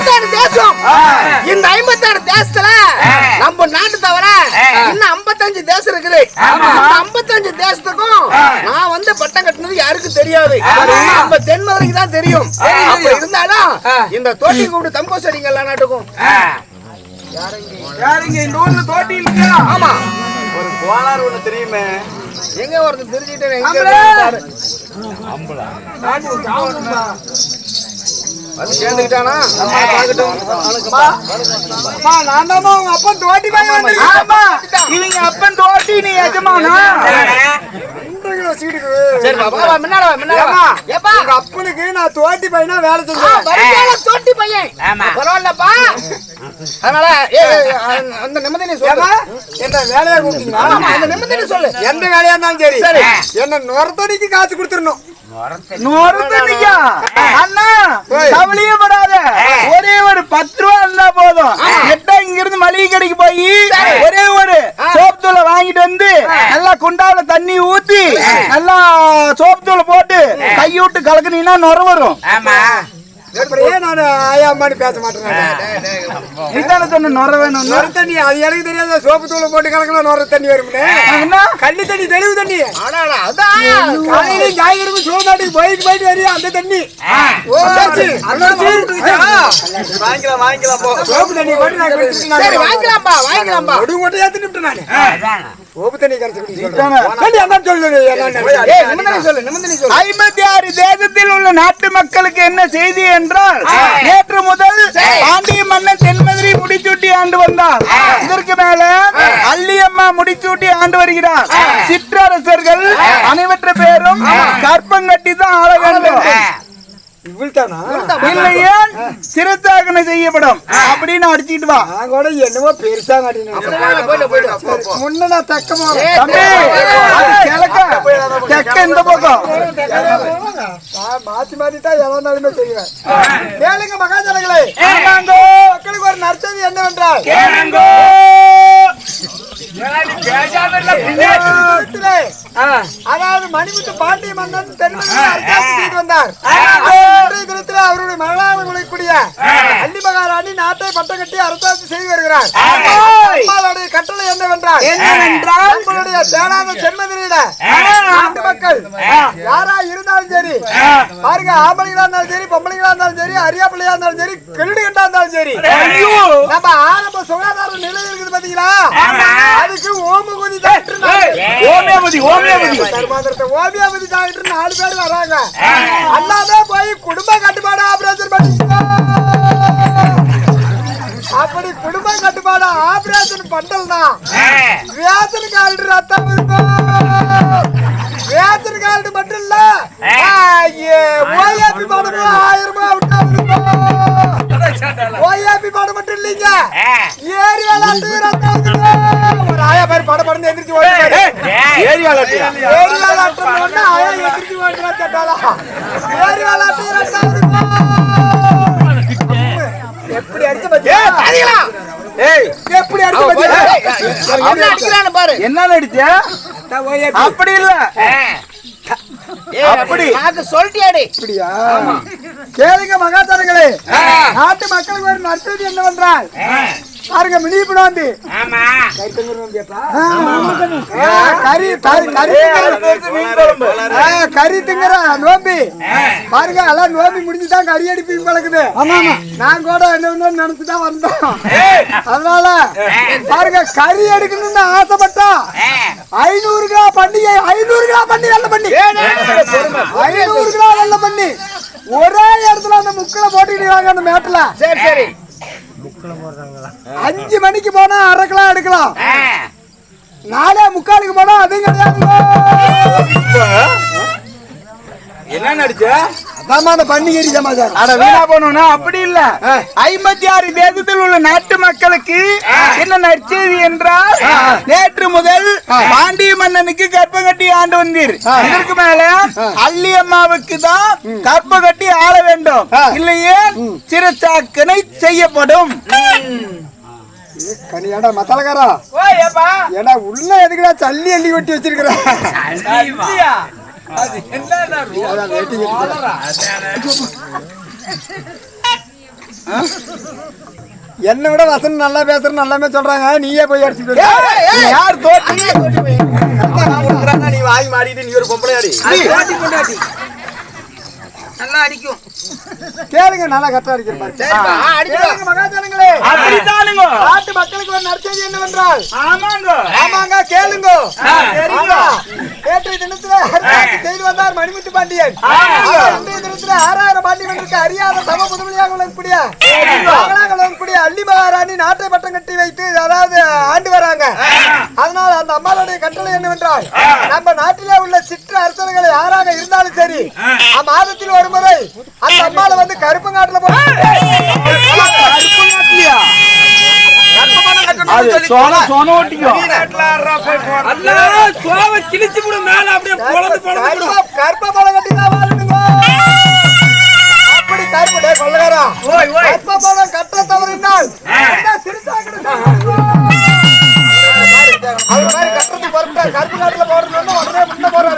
ஐம்பத்தாறு தேசம். இந்த ஐம்பத்தாறு தேசத்துல நம்ம நாட்டு தவிர இன்னும் ஐம்பத்தஞ்சு தேசம் இருக்குது. ஐம்பத்தஞ்சு தேசத்துக்கும் நான் வந்து பட்டம் கட்டினது யாருக்கும் தெரியாது. நம்ம தென்மதுரைக்கு தான் தெரியும். இருந்தாலும் இந்த தோட்டி கூப்பிட்டு தம்போ சரிங்க எல்லா நாட்டுக்கும் யாருங்க? இந்த ஊர்ல தோட்டி இல்லையா? ஆமா. ஒரு கோளாறு ஒண்ணு தெரியுமே. எங்க ஒருத்தர். இருக்காரு? வந்து சேர்ந்துக்கிட்டானா? அம்மா பாக்கட்டும் அம்மா. நான் தான் உங்க அப்பன் தோட்டி பையன் வந்திருக்கேன்ப்பா இவங்க அப்பன் தோட்டி நீ எஜமானா? அப்பனுக்கு நான் தோட்டி பையனா வேலை செஞ்சேன். தோட்டி பையன். பரவாயில்லப்பா. அதனால அந்த- அந்த நிம்மதி சொல்லு. என்ன வேலையா கூப்பிட்டீங்களா? அந்த நிம்மதி சொல்லு. எந்த வேலையா இருந்தாலும் சரி. சரி. என்ன நுரத்தடிக்கு காசு கொடுத்துடணும். நுரத்தடிக்கா? கவலையே படாத. ஒரே ஒரு பத்து ரூபா இருந்தா போதும். நெட்டா இங்க இருந்து மளிகை கடைக்கு போய் ஒரே ஒரு சோப்பு தூளை வாங்கிட்டு வந்து நல்லா குண்டால தண்ணி ஊத்தி நல்லா சோப்பு தூளை போட்டு கை விட்டு கலக்குனீங்கன்னா நுர வரும். எப்படியே நான் ஆயாமான்னு பேச மாட்டேன். நீதானே சொன்ன நுர வேணும் நுர தண்ணி அது எனக்கு தெரியாத. சோப்பு தூளை போட்டு கலக்கலாம் நுர தண்ணி வரும்னு. என்ன? கள்ளி தண்ணி தெளிவு தண்ணி. காலையில ஞாயிறு சோதாட்டுக்கு போயிட்டு போயிட்டு வரியா அந்த தண்ணி. வாங்கிக்கலாம் வாங்கிக்கலாம் சோப்பு தண்ணி போட்டு வாங்கிக்கலாம்பா வாங்கிக்கலாம்பா. நானு. ஐம்பத்தி ஆறு தேசத்தில் உள்ள நாட்டு மக்களுக்கு என்ன செய்தி என்றால் நேற்று முதல் பாண்டிய மன்னன் தென்மதுரை முடிச்சூட்டி ஆண்டு வந்தார். இதற்கு மேல அள்ளியம்மா முடிச்சூட்டி ஆண்டு வருகிறார். சிற்றரசர்கள் அனைவற்ற பேரும் கற்பம் கட்டி தான் ஆள வேண்டும். இல்லையே செய்யப்படும். அப்படின்னு அடிச்சிட்டு வா. நான் கூட என்னவோ பெருசா. முன்ன தக்கமா ஏய், தம்பி அது கிழக்க. தெக்க இந்த பக்கம். மாத்தி மாத்தி தான் எவனாலுமே செய்வேன். கேளுங்க மகாஜனங்களே மக்களுக்கு ஒரு நற்செய்தி என்னவென்றால் கேளுங்கோ மணிமுத்து பாண்டிய மன்னன் செய்து வந்தார். தினத்தில் அவருடைய மகளாக விளையக்கூடிய அள்ளி மகாராணி நாட்டை பட்டம் கட்டி அரசாட்சி செய்து வருகிறார். என்னவென்றால் நாட்டு மக்கள். யாரா இருந்தாலும் சரி. பாருங்க ஆம்பளைங்களா இருந்தாலும் சரி பொம்பளைங்களா இருந்தாலும் சரி அரியா பிள்ளையா இருந்தாலும் சரி கிருடு கட்டா இருந்தாலும் சரி. நம்ம ஆரம்ப சுகாதார நிலை இருக்குது பாத்தீங்களா? அதுக்கு ஓமகுதி ஓமியோபதி ஓமியோபதி. தர்மாந்திரத்தை ஓமியோபதி டாக்டர் நாலு பேர் வராங்க. எல்லாமே போய் குடும்ப கட்டுப்பாடு ஆபரேஷன் அப்படி குடும்ப பண்ணலனா ரேஷன் கார்டு ரத்தம் இருக்கும் ரேஷன் கார்டு மட்டும் இல்ல ஓஏபி பணமும் ஆயிரம் ரூபாய் விட்டா ஓஏபி பணம் மட்டும் இல்லைங்க. ஏரியால ஒரு ஆயா பேர் படம் படம் எந்திரிச்சு ஓடுறாரு ஏரியால ஏரியால அட்டை ஆயா எந்திரிச்சு ஓடுறா கேட்டாலா ஏரியால அட்டை ரத்தம் இருக்கும் எப்படி அடிச்ச பத்தியா ஏய் எப்படி அடிச்ச பாரு. என்ன அடிச்ச? அப்படி. இல்ல. அப்படி. நாக்கு சொல்லிட்டியாடி அப்படியா? கேளுங்க மகாதாரங்களே. நாட்டு மக்களுக்கு ஒரு நற்செய்தி என்னவென்றால் பாருங்க மினிப்பு நோம்பி ஆ, கறி கறி கறி கறி திங்கிற நோம்பி. பாருங்க எல்லாம் நோம்பி முடிஞ்சுதான் கறி அடிப்பீங்க பழக்குது நான் கூட என்ன நினைச்சுதான் வந்தோம். அதனால பாருங்க கறி எடுக்கணும்னு ஆசைப்பட்டோம் ஐநூறு கிலோ பண்டிகை ஐநூறு கிலோ பண்ணி வெள்ள பண்ணி ஐநூறு கிலோ வெள்ள பண்ணி ஒரே இடத்துல அந்த முக்கில போட்டுக்கிட்டு அந்த மேட்டுல. சரி சரி. அஞ்சு மணிக்கு போனா அரை கிலோ எடுக்கலாம். நாலே முக்காலுக்கு போனா அதுவும் கிடையாது. என்ன நடிச்ச? சமாச்சாரம் அட வீணா போனோம்னா அப்படி இல்ல. ஐம்பத்தி ஆறு தேசத்தில் உள்ள நாட்டு மக்களுக்கு என்ன நற்செய்தி என்றால் நேற்று முதல் பாண்டிய மன்னனுக்கு கற்பம் கட்டி ஆண்டு வந்தீர். இதற்கு மேல அள்ளி அம்மாவுக்கு தான் கற்பம் கட்டி ஆள வேண்டும். இல்லையே சிறுசாக்கனை செய்யப்படும். கனியாடா மத்தலகாரா ஏடா உள்ள எதுக்குடா சல்லி அள்ளி கொட்டி வச்சிருக்கிற? என்னை விட வசனம் நல்லா பேசுறேன்னு நல்லாமே சொல்றாங்க. நீயே போய் ஏய். யார் கொடுக்குறேன்னா நீ வாங்கி மாடிட்டு நீ ஒரு பொம்பளையாடி. நல்லா அடிக்கும். கேளுங்க நல்லா கரெக்டா அடிச்சுடா. கேளுங்க மகாஜனங்களே. நாட்டு மக்களுக்கு ஒரு நற்செய்தி என்னவென்றால் ஆமாங்க. ஆமாங்க கேளுங்க. நேற்றைய தினத்துல செய்து வந்தார் மணிமுத்து பாண்டியன். இன்றைய தினத்துல ஆறாயிரம் பாண்டியனுக்கு அறியாத சம புதுமையாக விளங்கக்கூடிய விளங்கக்கூடிய அள்ளி மகாராணி நாட்டை பட்டம் கட்டி வைத்து அதாவது ஆண்டு வராங்க. அதனால அந்த அம்மாளுடைய கட்டளை என்னவென்றால் நம்ம நாட்டிலே உள்ள சிற்று அரசர்கள் யாராக இருந்தாலும் சரி மாதத்தில் ஒரு முறை அந்த அம்மாளை வந்து கருப்பங்காட்டுல போட்டு அது சோன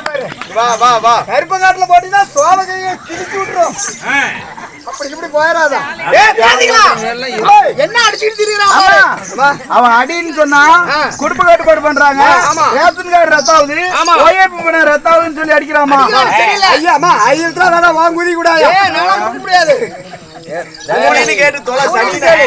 பாரு. வா வா வா கருப்பு காட்டுல போட்டீங்கன்னா சோள கையை கிழிச்சு விட்டுரும். அப்படி இப்படி போயிடாதா ஏய், பாத்தீங்களா? என்ன அடிச்சுட்டு. அவன் அடின்னு சொன்னா. குடும்ப கட்டுப்பாடு பண்றாங்க ஆமா. ரேஷன் கார்டு ரத்தாவுது ஆமா. ஓஏபி பண்ண ரத்தாவுதுன்னு சொல்லி அடிக்கிறாமா. ஐயா ஐயத்துல வேணா வாங்குதி கூடாது கேட்டு தொலை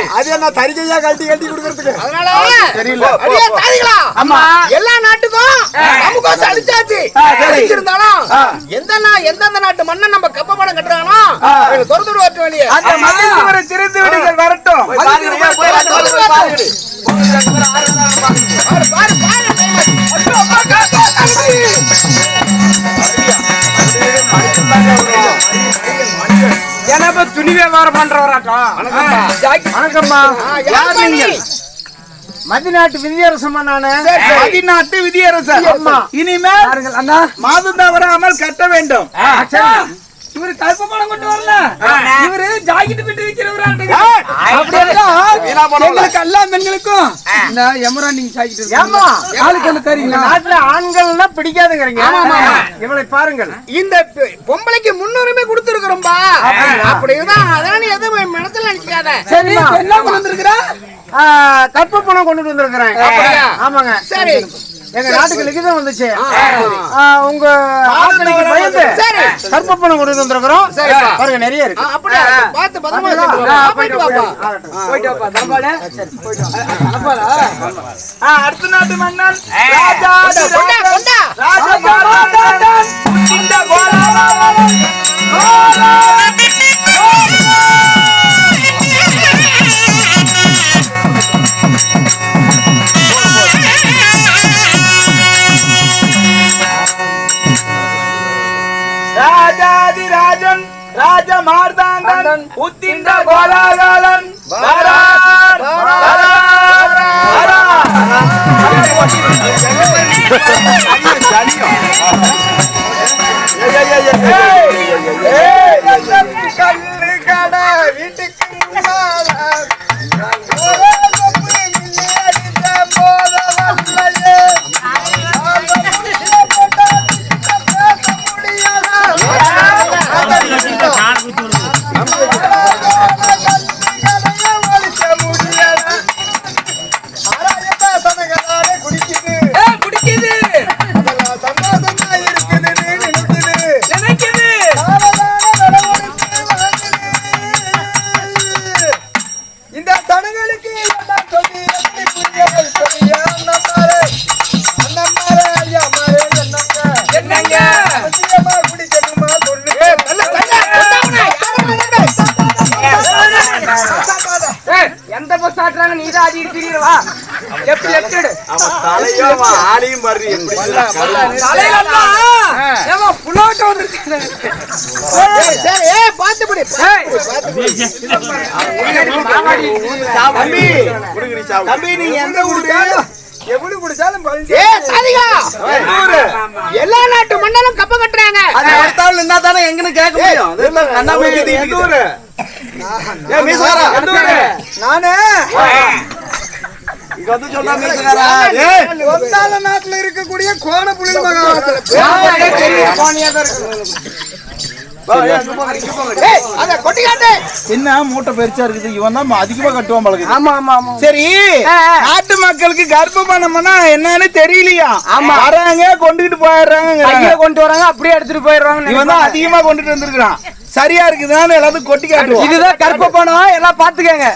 அது என்ன தரிக்கையா கழட்டி கழட்டி கொடுக்கறதுக்கு? அதனால தெரியல. அடியே, தாதிகளா? ஆமா. எல்லா நாட்டுக்கும் நமக்கும் அடிச்சாச்சு. சரி. அடிச்சிருந்தாலும் எந்த நா- எந்தெந்த நாட்டு மண்ணை நம்ம கப்ப கட்டுறானோ அவங்க திறந்து வரட்டு வெளியே. அந்த மல்லிசுவரை திறந்து விடுங்கள் வரட்டும். பாரு பாரு. எனக்கு துணி வியாபாரம் பண்றவராட்டம். வணக்கம்மா. யார்? மதிநாட்டு விதியரசம்மா நானு. மதிநாட்டு விதியரசர். இனிமேல் மாதம் தவறாமல் கட்ட வேண்டும். இவரு கருப்பு பணம் கொண்டு வரல. இவரு ஜாக்கெட் கட்டி வைக்கிறவராட்டு எல்லா பெண்களுக்கும் இந்த எமராண்டிங் ஜாக்கெட் ஏம்மா? ஆளுக்கு ஒண்ணு தரீங்களா நாட்டுல ஆண்கள்னா பிடிக்காதுங்கிறீங்க. இவளை பாருங்கள். இந்த பொம்பளைக்கு முன்னுரிமை கொடுத்துருக்கிறோம்பா. அப்படிதான். அதான் நீ எதுவும் மனசுல நினைக்காத சரி என்ன கொண்டு வந்திருக்கிறா? கற்ப பணம் கொண்டு வந்திருக்கிறேன்? ஆமாங்க. சரி. எங்க நாட்டுக்கு லிகிதம் வந்துச்சு உங்க ஆட்களுக்கு பயந்து சரி. கற்ப பணம் கொண்டு வந்திருக்கிறோம். பாருங்க நிறைய இருக்கு பார்த்து ஆ, போயிட்டு வாப்பா போயிட்டு வாப்பா தம்பாடு அடுத்த நாட்டு மன்னன் கொண்டா, கொண்டா, கொண்டா. ராஜமார்தாண்டன் உத்திண்ட கோலாகலன் வரான் வரான் வரான் திரியவா எப்படி லெஃப்ட் தலையும் ஆளையும் பாரு எப்படி தலையிலலாம் ஏமா புலோட்ட வந்திருக்கேன் ஏய், சரி ஏய், பார்த்து பிடி. தம்பி. குடுக்குறி சாவு. தம்பி, நீங்க எந்த ஊரு? எப்படி குடிச்சாலும். எல்லா நாட்டு மன்னனும் கப்ப கட்டுறாங்க. அது அடுத்தாள் இருந்தா தானே எங்கன்னு கேட்க முடியும். அது இல்ல, கண்ணா போய் இது எந்த ஊரு? ஏ மீசகாரா எந்த ஊரு? நானு. இங்க வந்து சொன்னா மீசகாரா ஏய் ஒத்தால நாட்டுல இருக்கக்கூடிய கொட்டி காட்டு என்ன மூட்டை பெருசா இருக்குது? இவன் தான் அதிகமா கட்டுவான் பழகுது ஆமா ஆமா ஆமா. சரி நாட்டு மக்களுக்கு கர்ப்பமானம்னா என்னன்னு தெரியலையா? ஆமா. வராங்க கொண்டுகிட்டு போயிடுறாங்க கையில கொண்டு வராங்க அப்படியே எடுத்துட்டு போயிடுறாங்க இவன் தான் அதிகமா கொண்டுட்டு வந்திருக்கான் சரியா இருக்குதான்னு எல்லாத்துக்கும் கொட்டி காட்டுவோம் இதுதான் கருப்ப பணம் எல்லாம் பாத்துக்கங்க